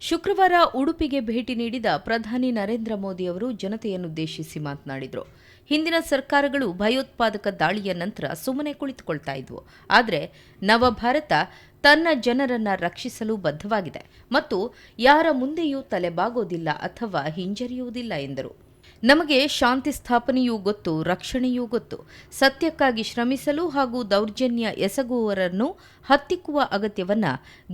ಶುಕ್ರವಾರ ಉಡುಪಿಗೆ ಭೇಟಿ ನೀಡಿದ ಪ್ರಧಾನಿ ನರೇಂದ್ರ ಮೋದಿ ಅವರು ಜನತೆಯನ್ನುದ್ದೇಶಿಸಿ ಮಾತನಾಡಿದರು. ಹಿಂದಿನ ಸರ್ಕಾರಗಳು ಭಯೋತ್ಪಾದಕ ದಾಳಿಯ ನಂತರ ಸುಮ್ಮನೆ ಕುಳಿತುಕೊಳ್ತಾ ಇದ್ವು. ಆದರೆ ನವಭಾರತ ತನ್ನ ಜನರನ್ನ ರಕ್ಷಿಸಲು ಬದ್ಧವಾಗಿದೆ ಮತ್ತು ಯಾರ ಮುಂದೆಯೂ ತಲೆಬಾಗೋದಿಲ್ಲ ಅಥವಾ ಹಿಂಜರಿಯುವುದಿಲ್ಲ ಎಂದರು. ನಮಗೆ ಶಾಂತಿ ಸ್ಥಾಪನೆಯೂ ಗೊತ್ತು, ರಕ್ಷಣೆಯೂ ಗೊತ್ತು. ಸತ್ಯಕ್ಕಾಗಿ ಶ್ರಮಿಸಲು ಹಾಗೂ ದೌರ್ಜನ್ಯ ಎಸಗುವವರನ್ನು ಹತ್ತಿಕ್ಕುವ ಅಗತ್ಯವನ್ನ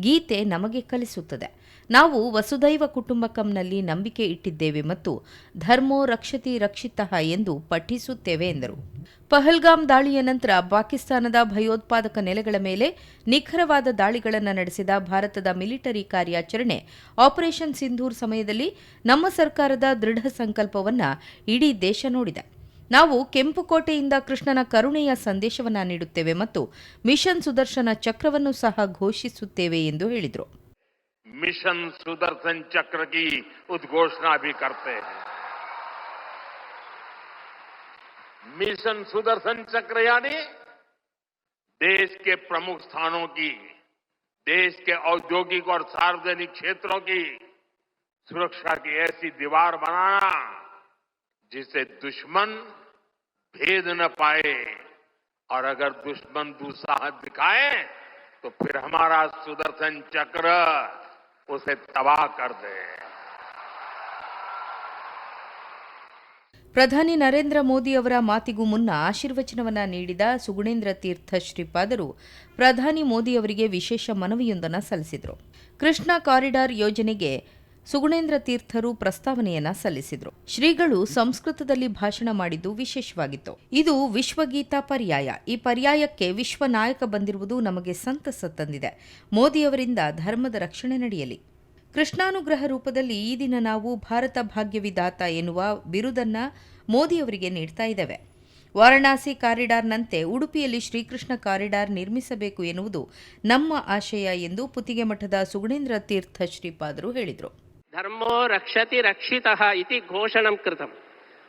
ಗೀತೆ ನಮಗೆ ಕಲಿಸುತ್ತದೆ. ನಾವು ವಸುದೈವ ಕುಟುಂಬಕಂನಲ್ಲಿ ನಂಬಿಕೆ ಇಟ್ಟಿದ್ದೇವೆ ಮತ್ತು ಧರ್ಮೋ ರಕ್ಷತಿ ರಕ್ಷಿತಃ ಎಂದು ಪಠಿಸುತ್ತೇವೆ ಎಂದರು. ಪಹಲ್ಗಾಮ್ ದಾಳಿಯ ನಂತರ ಪಾಕಿಸ್ತಾನದ ಭಯೋತ್ಪಾದಕ ನೆಲೆಗಳ ಮೇಲೆ ನಿಖರವಾದ ದಾಳಿಗಳನ್ನು ನಡೆಸಿದ ಭಾರತದ ಮಿಲಿಟರಿ ಕಾರ್ಯಾಚರಣೆ ಆಪರೇಷನ್ ಸಿಂಧೂರ್ ಸಮಯದಲ್ಲಿ ನಮ್ಮ ಸರ್ಕಾರದ ದೃಢ ಸಂಕಲ್ಪವನ್ನು ಇಡೀ ದೇಶ ನೋಡಿದೆ. ನಾವು ಕೆಂಪುಕೋಟೆಯಿಂದ ಕೃಷ್ಣನ ಕರುಣೆಯ ಸಂದೇಶವನ್ನು ನೀಡುತ್ತೇವೆ ಮತ್ತು ಮಿಷನ್ ಸುದರ್ಶನ ಚಕ್ರವನ್ನು ಸಹ ಘೋಷಿಸುತ್ತೇವೆ ಎಂದು ಹೇಳಿದರು. ಮಿಷನ್ ಸುದರ್ಶನ್ ಚಕ್ರ ಕಿ ಉದ್ಘೋಷಣಾ मिशन सुदर्शन चक्र यानी देश के प्रमुख स्थानों की, देश के औद्योगिक और सार्वजनिक क्षेत्रों की सुरक्षा की ऐसी दीवार बनाना जिसे दुश्मन भेद न पाए। और अगर दुश्मन दुस्साहस दिखाए तो फिर हमारा सुदर्शन चक्र उसे तबाह कर दे। ಪ್ರಧಾನಿ ನರೇಂದ್ರ ಮೋದಿ ಅವರ ಮಾತಿಗೂ ಮುನ್ನ ಆಶೀರ್ವಚನವನ್ನ ನೀಡಿದ ಸುಗುಣೇಂದ್ರ ತೀರ್ಥ ಶ್ರೀಪಾದರು ಪ್ರಧಾನಿ ಮೋದಿ ಅವರಿಗೆ ವಿಶೇಷ ಮನವಿಯೊಂದನ್ನು ಸಲ್ಲಿಸಿದರು. ಕೃಷ್ಣ ಕಾರಿಡಾರ್ ಯೋಜನೆಗೆ ಸುಗುಣೇಂದ್ರ ತೀರ್ಥರು ಪ್ರಸ್ತಾವನೆಯನ್ನ ಸಲ್ಲಿಸಿದರು. ಶ್ರೀಗಳು ಸಂಸ್ಕೃತದಲ್ಲಿ ಭಾಷಣ ಮಾಡಿದ್ದು ವಿಶೇಷವಾಗಿತ್ತು. ಇದು ವಿಶ್ವಗೀತಾ ಪರ್ಯಾಯ. ಈ ಪರ್ಯಾಯಕ್ಕೆ ವಿಶ್ವ ನಾಯಕ ಬಂದಿರುವುದು ನಮಗೆ ಸಂತಸ ತಂದಿದೆ. ಮೋದಿಯವರಿಂದ ಧರ್ಮದ ರಕ್ಷಣೆ ನಡೆಯಲಿ. ಕೃಷ್ಣಾನುಗ್ರಹ ರೂಪದಲ್ಲಿ ಈ ದಿನ ನಾವು ಭಾರತ ಭಾಗ್ಯವಿದಾತ ಎನ್ನುವ ಬಿರುದನ್ನ ಮೋದಿಯವರಿಗೆ ನೀಡ್ತಾ ಇದ್ದೇವೆ. ವಾರಣಾಸಿ ಕಾರಿಡಾರ್ನಂತೆ ಉಡುಪಿಯಲ್ಲಿ ಶ್ರೀಕೃಷ್ಣ ಕಾರಿಡಾರ್ ನಿರ್ಮಿಸಬೇಕು ಎನ್ನುವುದು ನಮ್ಮ ಆಶಯ ಎಂದು ಪುತ್ತಿಗೆ ಮಠದ ಸುಗುಣೇಂದ್ರ ತೀರ್ಥ ಶ್ರೀಪಾದರು ಹೇಳಿದರು. ಧರ್ಮೋ ರಕ್ಷತಿ ರಕ್ಷಿತ ಇತಿ ಘೋಷಣಂ ಕೃತ.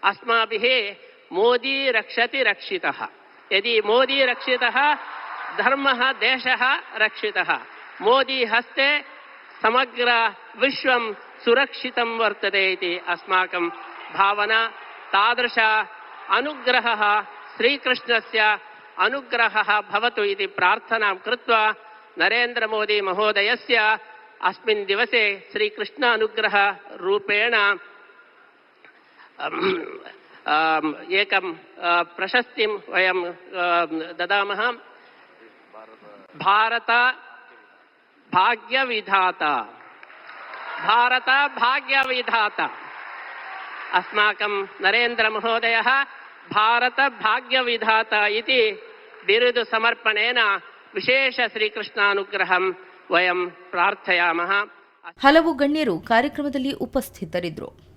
ಅಸ್ಮಾಭಿಹೇ ಮೋದಿ ರಕ್ಷತಿ ರಕ್ಷಿತಃ. ಯದಿ ಮೋದಿ ರಕ್ಷಿತಃ, ಧರ್ಮ ದೇಶ ರಕ್ಷಿತಃ. ಮೋದಿ ಹಸ್ತೆ समग्र विश्व सुरक्षितं वर्तते इति अस्माकं भावना। तादृश अनुग्रहः श्रीकृष्णस्य अनुग्रहः भवतु इति प्रार्थनां कृत्वा नरेन्द्रमोदीमहोदयस्य अस्मिन् दिवसे श्रीकृष्ण अनुग्रहरूपेण एकं प्रशस्तिं वयं ददामः। भारत ಭಾಗ್ಯ ವಿಧಾತ ಭಾರತ ಭಾಗ್ಯ ವಿಧಾತ ಅಸ್ಮಾಕಂ ನರೇಂದ್ರ ಮಹೋದಯ ಭಾರತ ಭಾಗ್ಯ ವಿಧಾತ ಇತಿ ಬಿರುದು ಸಮರ್ಪಣೇನ ವಿಶೇಷ ಶ್ರೀಕೃಷ್ಣಾನುಗ್ರಹಂ ವಯಂ ಪ್ರಾರ್ಥಯಾಮಃ. ಹಲವು ಗಣ್ಯರು ಕಾರ್ಯಕ್ರಮದಲ್ಲಿ ಉಪಸ್ಥಿತರಿದ್ದರು.